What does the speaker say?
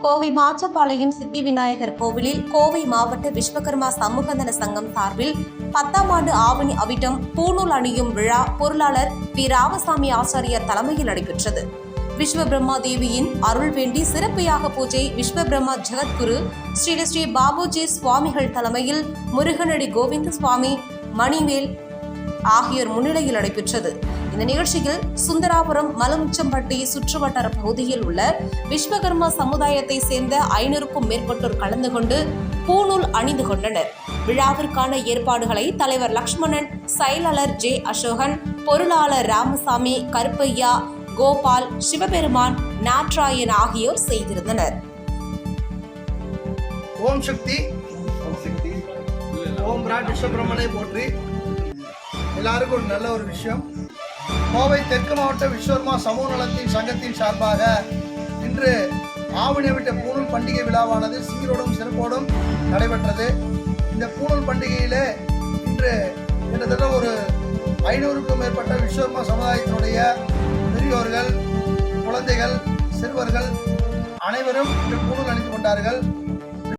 கோவை மாச்சப்பாளையம் சித்தி விநாயகர் கோவிலில் கோவை மாவட்ட விஸ்வகர்மா சமூகநல சங்கம் சார்பில் பத்தாம் ஆண்டு ஆவணி அவிட்டம் பூநூல் அணியும் விழா பொருளாளர் வி ராமசாமி ஆச்சாரியார் தலைமையில் நடைபெற்றது. விஸ்வ பிரம்மா தேவியின் அருள் வேண்டி சிறப்பியாக பூஜை விஸ்வ பிரம்மா ஜெகத்குரு ஸ்ரீ ஸ்ரீ பாபுஜி சுவாமிகள் தலைமையில் முருகனடி கோவிந்த சுவாமி மணிவேல் ஆகியோர் முன்னிலையில் நடைபெற்றது. இந்த நிகழ்ச்சியில் சுந்தராபுரம் மலமுச்சம்பட்டி சுற்றுவட்டார பகுதியில் உள்ள விஸ்வகர்மா சமுதாயத்தை சேர்ந்த ஐநூறுக்கும் மேற்பட்டோர் கலந்து கொண்டு பூநூல் அணிந்து கொண்டனர். விழாவிற்கான ஏற்பாடுகளை தலைவர் லக்ஷ்மணன் செயலாளர் ஜே அசோகன் பொருளாளர் ராமசாமி கருப்பையா கோபால் சிவபெருமான் நாட்ராயன் ஆகியோர் செய்திருந்தனர். ஓம் சக்தி. ஓம் பிராட் விஸ்வபிரமனை போற்றி. எல்லாருக்கும் ஒரு நல்ல ஒரு விஷயம். கோவை தெற்கு மாவட்ட விஸ்வர்மா சமூக நலத்தின் சங்கத்தின் சார்பாக இன்று ஆவணி விட்ட பூணூல் பண்டிகை விழாவானது சீரோடும் சிறப்போடும் நடைபெற்றது. இந்த பூணூல் பண்டிகையிலே இன்று கிட்டத்தட்ட ஒரு ஐநூறுக்கும் மேற்பட்ட விஸ்வர்மா சமுதாயத்தினுடைய பெரியோர்கள் குழந்தைகள் சிறுவர்கள் அனைவரும் இன்று பூணூல் அணிந்து கொண்டார்கள்.